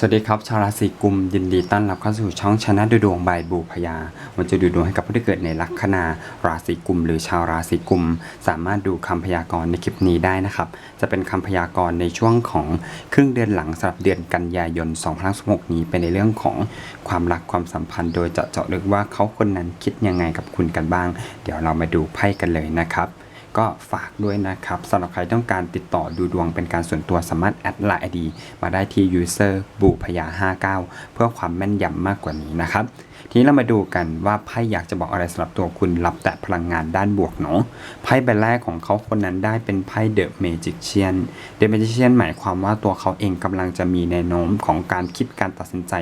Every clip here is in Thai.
สวัสดีครับ ชาวราศีกุมยินดีต้อนรับเข้าสู่ช่องชนะดูดวงบายบูพยาวันจะดูดวงให้กับผู้ที่เกิดในลัคนาราศีกุม หรือชาวราศีกุม สามารถดูคำพยากรณ์ในคลิปนี้ได้นะครับ จะเป็นคำพยากรณ์ในช่วงของครึ่งเดือนหลังสำหรับเดือนกันยายน2016นี้เป็นในเรื่องของความรักความสัมพันธ์ โดยเจาะเจาะลึกว่าเขาคนนั้นคิดยังไงกับคุณกันบ้าง เดี๋ยวเรามาดูไพ่กันเลยนะครับ ก็ฝากด้วยนะครับสำหรับใครต้องการติดต่อดูดวงเป็นการส่วนตัวสามารถแอดไลน์ ID มาได้ที่ user บุพยา59 เพื่อความแม่นยำมากกว่านี้นะครับ ทีนี้เรามาดูกันว่าไพ่อยากจะบอกอะไรสำหรับตัวคุณรับแต่พลังงานด้านบวกเนาะไพ่ใบแรกของเขาคนนั้นได้เป็นไพ่เดอะเมจิเชียนเดอะเมจิเชียนหมายความว่าตัวเขาเองกำลังจะมีแนวโน้มของการคิดการตัดสินใจ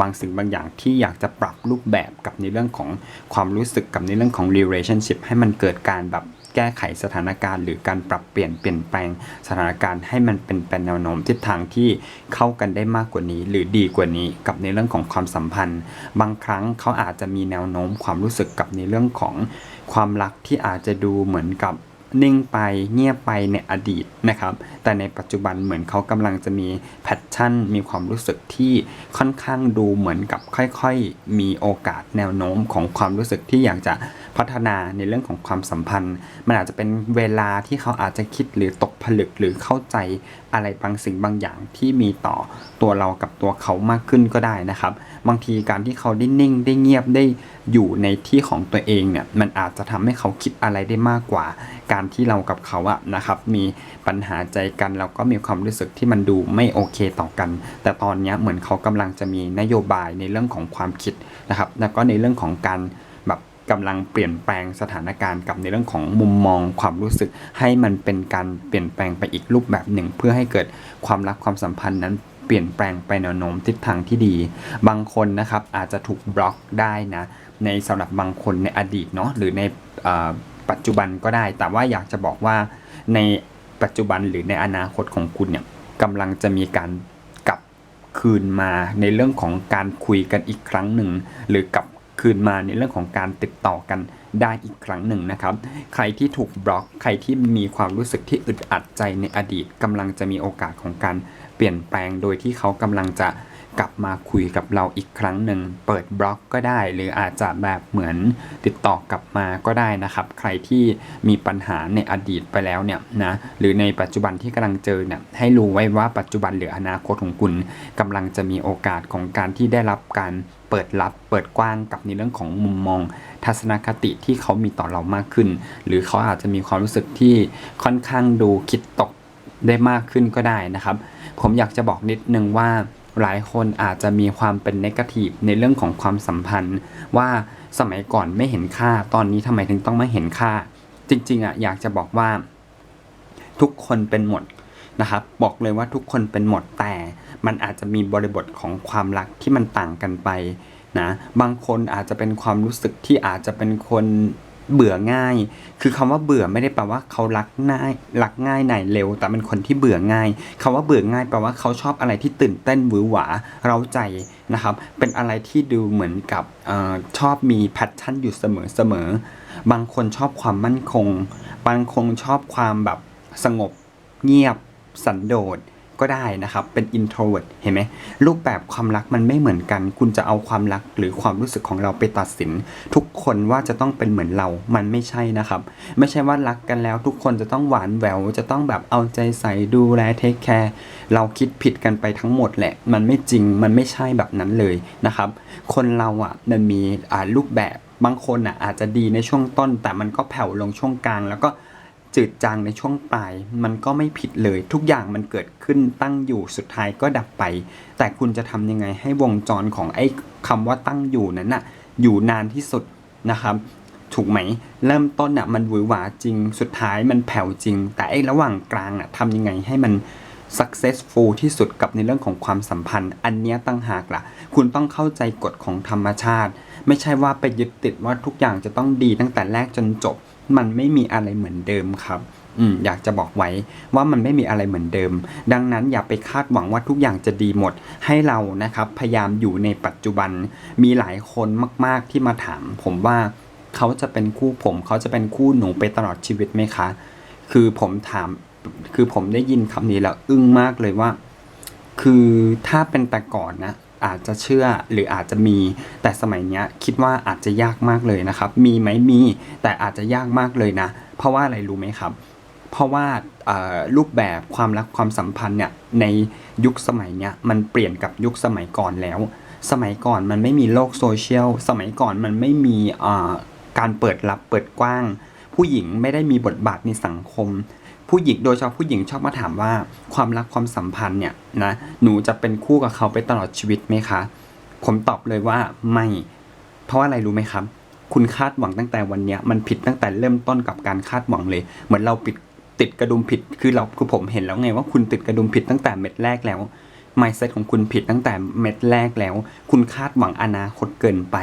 บางสิ่งบางอย่างที่อยากจะปรับรูปแบบกับในเรื่องของความรู้สึกกับในเรื่องของ relationship ให้มันเกิดการแบบ แก้ไขสถานการณ์ หรือการปรับเปลี่ยนเปลี่ยนแปลงสถานการณ์ให้มันเป็นเป็นแนวโน้มทิศทางที่เข้ากันได้มากกว่านี้ หรือดีกว่านี้กับในเรื่องของความสัมพันธ์ บางครั้งเขาอาจจะมีแนวโน้มความรู้สึกกับในเรื่องของความรักที่อาจจะดูเหมือนกับนิ่งไปเงียบไปในอดีตนะครับ แต่ในปัจจุบันเหมือนเขากำลังจะมีแพชชั่น มีความรู้สึกที่ค่อนข้างดูเหมือนกับค่อยๆ มีโอกาสแนวโน้มของความรู้สึกที่อยากจะ พัฒนาในเรื่องของความสัมพันธ์ มันอาจจะเป็นเวลาที่เขาอาจจะคิดหรือตกผลึกหรือเข้าใจอะไรบางสิ่งบางอย่างที่มีต่อตัวเรากับตัวเขามากขึ้นก็ได้นะครับ บางทีการที่เขาได้นิ่งได้เงียบได้อยู่ในที่ของตัวเองเนี่ยมันอาจจะทำให้เขาคิดอะไรได้มากกว่า การที่เรากับเขาอะนะครับมีปัญหาใจกันแล้วก็มีความรู้สึกที่มันดูไม่โอเคต่อกัน แต่ตอนนี้เหมือนเขากำลังจะมีนโยบายในเรื่องของความคิดนะครับแล้วก็ในเรื่องของการ กำลังเปลี่ยนแปลงสถานการณ์กับในเรื่องของมุมมองความรู้สึก ให้มันเป็นการเปลี่ยนแปลงไปอีกรูปแบบหนึ่ง เพื่อให้เกิดความรักความสัมพันธ์นั้นเปลี่ยนแปลงไปแนวโน้มทิศทางที่ดี บางคนนะครับอาจจะถูกบล็อกได้นะในสำหรับบางคนในอดีตเนาะหรือในอปัจจุบันก็ได้ แต่ว่าอยากจะบอกว่าในปัจจุบันหรือในอนาคตของคุณเนี่ยกำลังจะมีการกลับคืนมาในเรื่องของการคุยกันอีกครั้งหนึ่ง หรือกลับ คืนมาในเรื่องของการติดต่อกันได้อีกครั้งหนึ่งนะครับ ใครที่ถูกบล็อก ใครที่มีความรู้สึกที่อึดอัดใจในอดีตกำลังจะมีโอกาสของการเปลี่ยนแปลงโดยที่เขากำลังจะ กลับมาคุยกับเราอีกครั้งหนึ่งเปิดบล็อกก็ได้ หรืออาจจะแบบเหมือนติดต่อกลับมาก็ได้นะครับ ใครที่มีปัญหาในอดีตไปแล้วเนี่ยนะหรือในปัจจุบันที่กำลังเจอเนี่ยให้รู้ไว้ว่าปัจจุบันหรืออนาคตของคุณกำลังจะมีโอกาสของการที่ได้รับการเปิดรับเปิดกว้างกับในเรื่องของมุมมอง ทัศนคติที่เขามีต่อเรามากขึ้น หรือเขาอาจจะมีความรู้สึกที่ค่อนข้างดูคิดตกได้มากขึ้นก็ได้นะครับ ผมอยากจะบอกนิดนึงว่า หลายคนอาจจะมีความเป็นนกาทีฟในเรื่องของความสัมพันธ์ ว่าสมัยก่อนไม่เห็นค่า ตอนนี้ทำไมถึงต้องมาเห็นค่า จริงๆอะอยากจะบอกว่า ทุกคนเป็นหมดนะครับ บอกเลยว่าทุกคนเป็นหมดแต่ มันอาจจะมีบริบทของความรักที่มันต่างกันไปนะบางคนอาจจะเป็นความรู้สึกที่อาจจะเป็นคน เบื่อง่าย คือคำว่าเบื่อไม่ได้แปลว่าเขารักง่ายรักง่ายไหนเร็ว แต่เป็นคนที่เบื่อง่ายคำว่าเบื่อง่ายแปลว่าเขาชอบอะไรที่ตื่นเต้นหวือหวาเร้าใจนะครับ เป็นอะไรที่ดูเหมือนกับออชอบมีแพชชั่นอยู่เสมอเสมอบางคนชอบความมั่นคง บางคนชอบความแบบสงบ เงียบ สันโดษ ก็ได้นะครับ เป็น introvert เห็นไหมรูปแบบความรักมันไม่เหมือนกัน คุณจะเอาความรักหรือความรู้สึกของเราไปตัดสิน ทุกคนว่าจะต้องเป็นเหมือนเรา มันไม่ใช่นะครับ ไม่ใช่ว่ารักกันแล้ว ทุกคนจะต้องหวานแหวว จะต้องแบบเอาใจใส่ดูแลเทคแคร์เราคิดผิดกันไปทั้งหมดแหละ มันไม่จริง มันไม่ใช่แบบนั้นเลยนะครับ คนเราอะมันมีอ่ารูปแบบบางคนอะอาจจะดีในช่วงต้น แต่มันก็แผ่วลงช่วงกลางแล้วก็ จืดจางในช่วงปลาย มันก็ไม่ผิดเลย ทุกอย่างมันเกิดขึ้นตั้งอยู่สุดท้ายก็ดับไป แต่คุณจะทำยังไงให้วงจรของไอ้คำว่าตั้งอยู่นั้นน่ะอยู่นานที่สุดนะครับ ถูกไหม เริ่มต้นอะมันหวือหวาจริง สุดท้ายมันแผ่วจริง แต่ไอ้ระหว่างกลางอะทำยังไงให้มัน successful ที่สุดกับในเรื่องของความสัมพันธ์ อันเนี้ยตั้งหากล่ะ คุณต้องเข้าใจกฎของธรรมชาติ ไม่ใช่ว่าไปยึดติดว่าทุกอย่างจะต้องดีตั้งแต่แรกจนจบ มันไม่มีอะไรเหมือนเดิมครับอืมอยากจะบอกไว้ว่ามันไม่มีอะไรเหมือนเดิม ดังนั้นอย่าไปคาดหวังว่าทุกอย่างจะดีหมด ให้เรานะครับพยายามอยู่ในปัจจุบัน มีหลายคนมาก ๆที่มาถาม ผมว่าเขาจะเป็นคู่ผม เขาจะเป็นคู่หนูไปตลอดชีวิตไหมคะ คือผมถาม คือผมได้ยินคำนี้แล้วอึ้งมากเลยว่า คือถ้าเป็นแต่ก่อนนะ อาจจะเชื่อหรืออาจจะมี แต่สมัยนี้คิดว่าอาจจะยากมากเลยนะครับ มีไหมมี แต่อาจจะยากมากเลยนะ เพราะว่าอะไรรู้ไหมครับ เพราะว่ารูปแบบความรักความสัมพันธ์เนี่ยในยุคสมัยเนี้ยมันเปลี่ยนกับยุคสมัยก่อนแล้ว สมัยก่อนมันไม่มีโลกโซเชียลสมัยก่อนมันไม่มีการเปิดรับเปิดกว้าง ผู้หญิงไม่ได้มีบทบาทในสังคม ผู้หญิงโดยเฉพาะผู้หญิงชอบมาถามว่าความรักความสัมพันธ์เนี่ยนะหนูจะเป็นคู่กับเขาไปตลอดชีวิตไหมคะ ผมตอบเลยว่าไม่ เพราะว่าอะไรรู้ไหมครับ คุณคาดหวังตั้งแต่วันนี้มันผิดตั้งแต่เริ่มต้นกับการคาดหวังเลย เหมือนเราปิดติดกระดุมผิดคือเราคือผมเห็นแล้วไงว่าคุณติดกระดุมผิดตั้งแต่เม็ดแรกแล้ว mindset ของคุณผิดตั้งแต่เม็ดแรกแล้ว คุณคาดหวังอนาคตเกินไป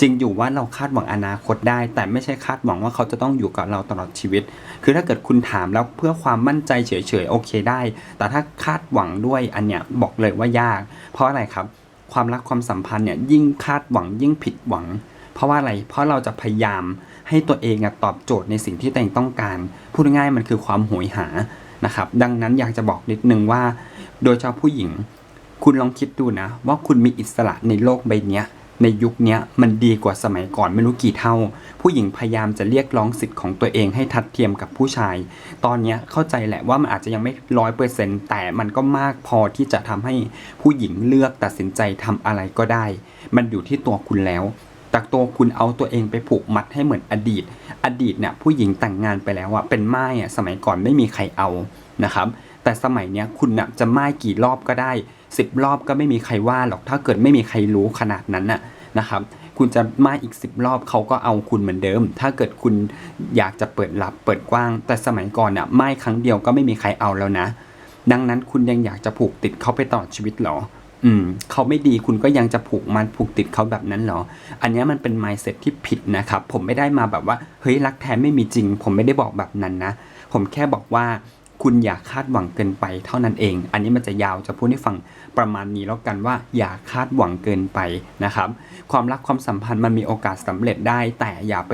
จริงอยู่ว่าเราคาดหวังอนาคตได้ แต่ไม่ใช่คาดหวังว่าเขาจะต้องอยู่กับเราตลอดชีวิต คือถ้าเกิดคุณถามแล้วเพื่อความมั่นใจเฉยๆโอเคได้ แต่ถ้าคาดหวังด้วยอันเนี้ยบอกเลยว่ายาก เพราะอะไรครับ ความรักความสัมพันธ์เนี่ยยิ่งคาดหวังยิ่งผิดหวัง เพราะว่าอะไร เพราะเราจะพยายามให้ตัวเองอะตอบโจทย์ในสิ่งที่ตัวเองต้องการ พูดง่ายมันคือความโหยหานะครับดังนั้นอยากจะบอกนิดนึงว่า โดยเฉพาะผู้หญิง คุณลองคิดดูนะ ว่าคุณมีอิสระในโลกใบเนี้ยในยุคนี้มันดีกว่าสมัยก่อนไม่รู้กี่เท่า ผู้หญิงพยายามจะเรียกร้องสิทธิ์ของตัวเองให้ทัดเทียมกับผู้ชาย ตอนเนี้ยเข้าใจแหละว่ามันอาจจะยังไม่ร้อยเปอร์เซ็นต์แต่มันก็มากพอที่จะทำให้ผู้หญิงเลือกตัดสินใจทำอะไรก็ได้ มันอยู่ที่ตัวคุณแล้วแต่ตัวคุณเอาตัวเองไปผูกมัดให้เหมือนอดีต อดีตเนี่ยผู้หญิงแต่งงานไปแล้วอะเป็นม่ายอะสมัยก่อนไม่มีใครเอานะครับ แต่สมัยเนี้ยคุณน่ะจะไม่กี่รอบก็ได้สิบรอบก็ไม่มีใครว่าหรอกถ้าเกิดไม่มีใครรู้ขนาดนั้นน่ะนะครับคุณจะม่าอีกสิบรอบเขาก็เอาคุณเหมือนเดิม ถ้าเกิดคุณอยากจะเปิดรับเปิดกว้าง แต่สมัยก่อนน่ะไม่ครั้งเดียวก็ไม่มีใครเอาแล้วนะ ดังนั้นคุณยังอยากจะผูกติดเขาไปตลอดชีวิตเหรอ อืมเขาไม่ดีคุณก็ยังจะผูกมันผูกติดเขาแบบนั้นเหรอ อันนี้มันเป็น mindset ที่ผิดนะครับ ผมไม่ได้มาแบบว่าเฮ้ยรักแท้ไม่มีจริง ผมไม่ได้บอกแบบนั้นนะ ผมแค่บอกว่า คุณอย่าคาดหวังเกินไปเท่านั้นเอง อันนี้มันจะยาวจะพูดให้ฟังประมาณนี้แล้วกันว่าอย่าคาดหวังเกินไปนะครับ ความรักความสัมพันธ์มันมีโอกาสสำเร็จได้ แต่อย่าไป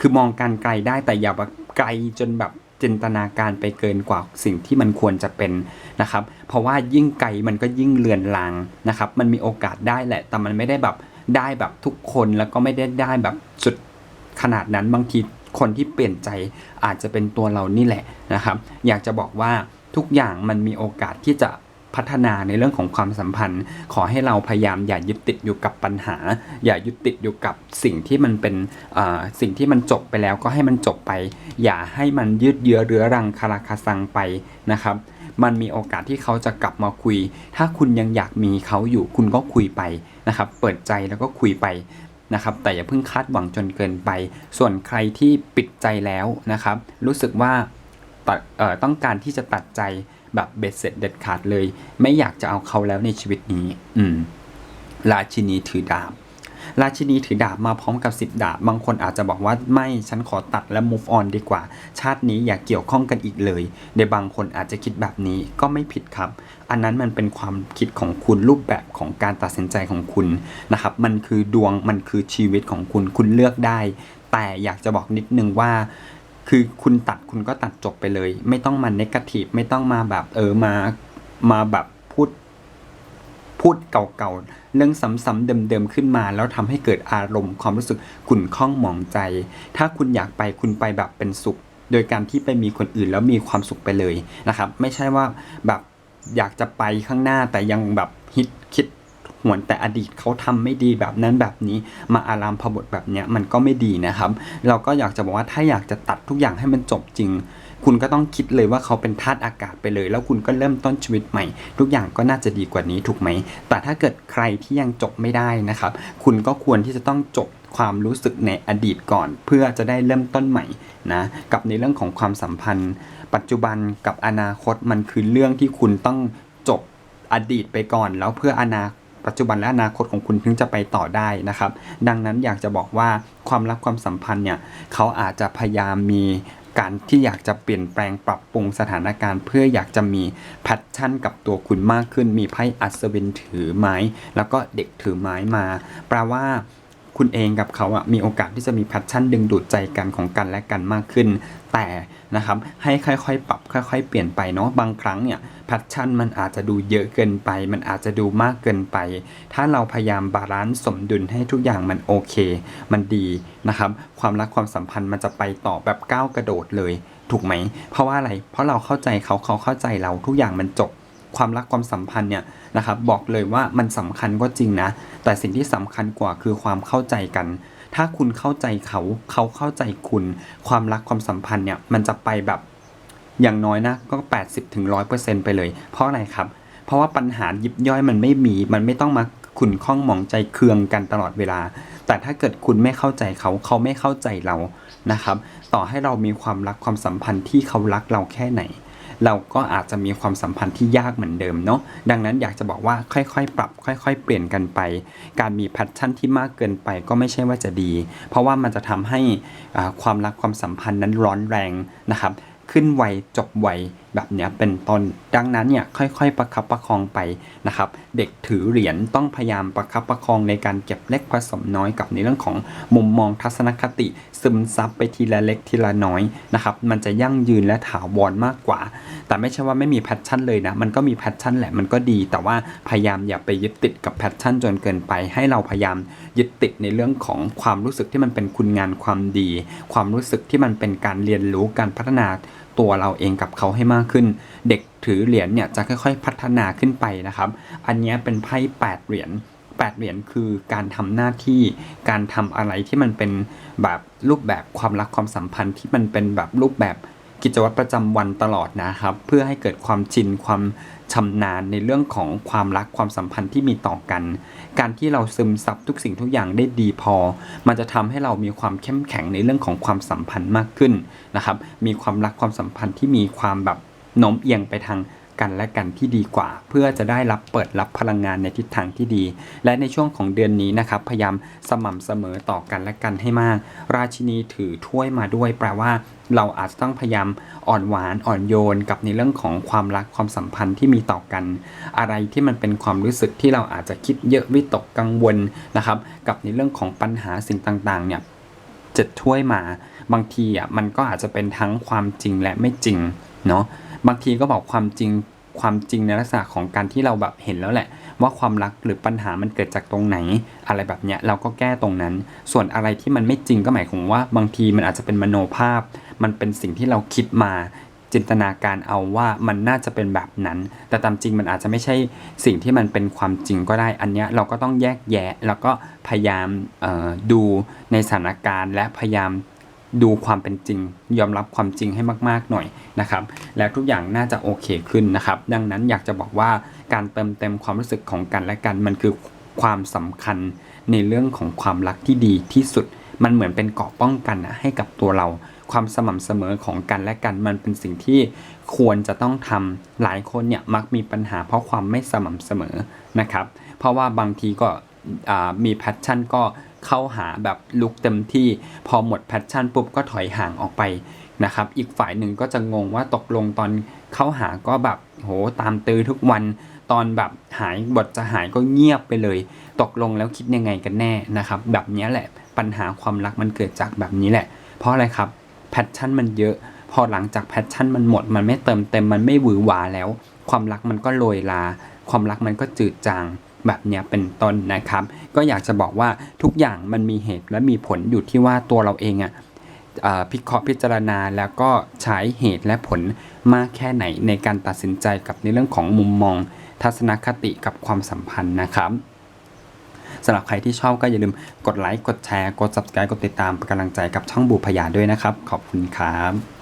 คือมองการไกลได้แต่อย่าแบบไกลจนแบบจินตนาการไปเกินกว่าสิ่งที่มันควรจะเป็นนะครับ เพราะว่ายิ่งไกลมันก็ยิ่งเลือนลางนะครับ มันมีโอกาสได้แหละ แต่มันไม่ได้แบบได้แบบทุกคนแล้วก็ไม่ได้ได้แบบสุดขนาดนั้นบางที คนที่เปลี่ยนใจอาจจะเป็นตัวเรานี่แหละนะครับ อยากจะบอกว่าทุกอย่างมันมีโอกาสที่จะพัฒนาในเรื่องของความสัมพันธ์ ขอให้เราพยายามอย่ายึดติดอยู่กับปัญหา อย่ายึดติดอยู่กับสิ่งที่มันเป็นสิ่งที่มันจบไปแล้วก็ให้มันจบไป อย่าให้มันยืดเยื้อเรื้อรังคาราคาซังไปนะครับมันมีโอกาสที่เขาจะกลับมาคุย ถ้าคุณยังอยากมีเขาอยู่คุณก็คุยไปนะครับ เปิดใจแล้วก็คุยไป นะครับแต่อย่าเพิ่งคาดหวังจนเกินไป ส่วนใครที่ปิดใจแล้วนะครับ รู้สึกว่าตัดต้องการที่จะตัดใจแบบเบ็ดเสร็จเด็ดขาดเลย ไม่อยากจะเอาเขาแล้วในชีวิตนี้ อืมราชินีถือดาบ ราชินีถือดาบมาพร้อมกับสิบดาบ บางคนอาจจะบอกว่าไม่ฉันขอตัดและ move on ดีกว่า ชาตินี้อย่าเกี่ยวข้องกันอีกเลยในบางคนอาจจะคิดแบบนี้ก็ไม่ผิดครับ อันนั้นมันเป็นความคิดของคุณรูปแบบของการตัดสินใจของคุณนะครับมันคือดวงมันคือชีวิตของคุณคุณเลือกได้ แต่อยากจะบอกนิดนึงว่าคือคุณตัดคุณก็ตัดจบไปเลย ไม่ต้องมาเนกาทีฟไม่ต้องมาแบบเออมามาแบบพูด พูดเก่าๆ เรื่องซ้ำๆเดิมๆขึ้นมา แล้วทำให้เกิดอารมณ์ความรู้สึกขุ่นข้องหมองใจ ถ้าคุณอยากไปคุณไปแบบเป็นสุข โดยการที่ไปมีคนอื่นแล้วมีความสุขไปเลยนะครับ ไม่ใช่ว่าแบบอยากจะไปข้างหน้าแต่ยังแบบฮิตคิดหวนแต่อดีตเขาทำไม่ดีแบบนั้นแบบนี้มาอารามพบทแบบเนี้ยมันก็ไม่ดีนะครับ เราก็อยากจะบอกว่าถ้าอยากจะตัดทุกอย่างให้มันจบจริง คุณก็ต้องคิดเลยว่าเขาเป็นธาตุอากาศไปเลย แล้วคุณก็เริ่มต้นชีวิตใหม่ ทุกอย่างก็น่าจะดีกว่านี้ถูกไหม แต่ถ้าเกิดใครที่ยังจบไม่ได้นะครับ คุณก็ควรที่จะต้องจบความรู้สึกในอดีตก่อน เพื่อจะได้เริ่มต้นใหม่นะกับในเรื่องของความสัมพันธ์ ปัจจุบันกับอนาคตมันคือเรื่องที่คุณต้องจบอดีตไปก่อน แล้วเพื่ออนาปัจจุบันและอนาคตของคุณถึงจะไปต่อได้นะครับ ดังนั้นอยากจะบอกว่าความรักความสัมพันธ์เนี่ยเขาอาจจะพยายามมี การที่อยากจะเปลี่ยนแปลงปรับปรุงสถานการณ์ เพื่ออยากจะมีแพชชั่นกับตัวคุณมากขึ้น มีไพ่อัศวินถือไม้ แล้วก็เด็กถือไม้มา แปลว่า คุณเองกับเขาอะมีโอกาสที่จะมีแพชชั่นดึงดูดใจกันของกันและกันมากขึ้น แต่นะครับให้ค่อยๆ ปรับค่อย ๆ เปลี่ยนไปเนาะบางครั้งเนี่ยแพชชั่นมันอาจจะดูเยอะเกินไป มันอาจจะดูมากเกินไป ถ้าเราพยายามบาลานซ์สมดุลให้ทุกอย่างมันโอเค มันดีนะครับ ความรักความสัมพันธ์มันจะไปต่อแบบก้าวกระโดดเลย ถูกไหม เพราะว่าอะไร เพราะเราเข้าใจเขาเขาเข้าใจเราทุกอย่างมันจบ ความรักความสัมพันธ์เนี่ยนะครับบอกเลยว่ามันสำคัญก็จริงนะ แต่สิ่งที่สำคัญกว่าคือความเข้าใจกัน ถ้าคุณเข้าใจเขาเขาเข้าใจคุณ ความรักความสัมพันธ์เนี่ยมันจะไปแบบอย่างน้อยนะก็ 80ถึง100%ไปเลย เพราะอะไรครับ เพราะว่าปัญหายิบย่อยมันไม่มีมันไม่ต้องมาขุนข้องหมองใจเคืองกันตลอดเวลา แต่ถ้าเกิดคุณไม่เข้าใจเขาเขาไม่เข้าใจเรานะครับ ต่อให้เรามีความรักความสัมพันธ์ที่เขารักเราแค่ไหน เราก็อาจจะมีความสัมพันธ์ที่ยากเหมือนเดิมเนาะดังนั้นอยากจะบอกว่าค่อยๆ ปรับ ค่อยๆ เปลี่ยนกันไป การมีแพชชั่นที่มากเกินไปก็ไม่ใช่ว่าจะดี เพราะว่ามันจะทำให้ความรักความสัมพันธ์นั้นร้อนแรงนะครับ ขึ้นไวจบไว แบบเนี้ยเป็นต้น ดังนั้นเนี่ยค่อยๆ ประคับประคองไปนะครับ เด็กถือเหรียญต้องพยายามประคับประคองในการเก็บเล็กผสมน้อยกับในเรื่องของมุมมองทัศนคติซึมซับไปทีละเล็กทีละน้อยนะครับมันจะยั่งยืนและถาวรมากกว่า แต่ไม่ใช่ว่าไม่มีแพชชั่นเลยนะมันก็มีแพชชั่นแหละมันก็ดี แต่ว่าพยายามอย่าไปยึดติดกับแพชชั่นจนเกินไป ให้เราพยายามยึดติดในเรื่องของความรู้สึกที่มันเป็นคุณงานความดี ความรู้สึกที่มันเป็นการเรียนรู้การพัฒนา ตัวเราเองกับเขาให้มากขึ้น เด็กถือเหรียญเนี่ยจะค่อยๆ พัฒนาขึ้นไปนะครับ อันนี้เป็นไพ่แปดเหรียญแปดเหรียญคือการทำหน้าที่การทำอะไรที่มันเป็นแบบรูปแบบความรักความสัมพันธ์ที่มันเป็นแบบรูปแบบ กิจวัตรประจำวันตลอดนะครับ เพื่อให้เกิดความชินความชำนาญในเรื่องของความรักความสัมพันธ์ที่มีต่อกัน การที่เราซึมซับทุกสิ่งทุกอย่างได้ดีพอ มันจะทำให้เรามีความเข้มแข็งในเรื่องของความสัมพันธ์มากขึ้นนะครับ มีความรักความสัมพันธ์ที่มีความแบบโน้มเอียงไปทาง กันและกันที่ดีกว่า เพื่อจะได้รับเปิดรับพลังงานในทิศทางที่ดี และในช่วงของเดือนนี้นะครับพยายามสม่ำเสมอต่อกันและกันให้มาก ราชินีถือถ้วยมาด้วย แปลว่า เราอาจจะต้องพยายามอ่อนหวานอ่อนโยนกับในเรื่องของความรักความสัมพันธ์ที่มีต่อกัน อะไรที่มันเป็นความรู้สึกที่เราอาจจะคิดเยอะวิตกกังวลนะครับ กับในเรื่องของปัญหาสิ่งต่างๆเนี่ยเจ็ดถ้วยมา บางทีอะมันก็อาจจะเป็นทั้งความจริงและไม่จริงเนาะ บางทีก็บอกความจริงความจริงในลักษณะของการที่เราแบบเห็นแล้วแหละ ว่าความรักหรือปัญหามันเกิดจากตรงไหน อะไรแบบเนี้ยเราก็แก้ตรงนั้น ส่วนอะไรที่มันไม่จริงก็หมายความว่า บางทีมันอาจจะเป็นมโนภาพ มันเป็นสิ่งที่เราคิดมาจินตนาการเอาว่ามันน่าจะเป็นแบบนั้น แต่ตามจริงมันอาจจะไม่ใช่สิ่งที่มันเป็นความจริงก็ได้ อันเนี้ยเราก็ต้องแยกแยะ แล้วก็พยายามดูในสถานการณ์และพยายาม ดูความเป็นจริง ยอมรับความจริงให้มากๆหน่อยนะครับ แล้วทุกอย่างน่าจะโอเคขึ้นนะครับ ดังนั้นอยากจะบอกว่าการเติมเต็มความรู้สึกของกันและกันมันคือความสำคัญในเรื่องของความรักที่ดีที่สุด มันเหมือนเป็นเกราะป้องกันนะให้กับตัวเรา ความสม่ำเสมอของกันและกันมันเป็นสิ่งที่ควรจะต้องทำหลายคนเนี่ยมักมีปัญหาเพราะความไม่สม่ำเสมอนะครับ เพราะว่าบางทีก็มีแพชชั่นก็ เข้าหาแบบลุกเต็มที่ พอหมดแพชชั่นปุ๊บก็ถอยห่างออกไปนะครับ อีกฝ่ายหนึ่งก็จะงงว่าตกลงตอนเข้าหาก็แบบโหตามตื้อทุกวันตอนแบบหายบทจะหายก็เงียบไปเลย ตกลงแล้วคิดยังไงกันแน่นะครับ แบบนี้แหละปัญหาความรักมันเกิดจากแบบนี้แหละ เพราะอะไรครับแพชชั่นมันเยอะ พอหลังจากแพชชั่นมันหมด มันไม่เติมเต็มมันไม่หวือหวาแล้ว ความรักมันก็โรยลา ความรักมันก็จืดจาง แบบเนี้ยเป็นต้นนะครับ ก็อยากจะบอกว่าทุกอย่างมันมีเหตุและมีผลอยู่ที่ว่าตัวเราเองอะ่ะพิเคราะห์พิจารณาแล้วก็ใช้เหตุและผลมากแค่ไหนในการตัดสินใจกับในเรื่องของมุมมอง ทัศนคติกับความสัมพันธ์นะครับสำหรับใครที่ชอบก็อย่าลืมกดไลค์ กดแชร์ กด subscribe กดติดตามเป็นกำลังใจกับช่องบูพยาด้วยนะครับ ขอบคุณครับ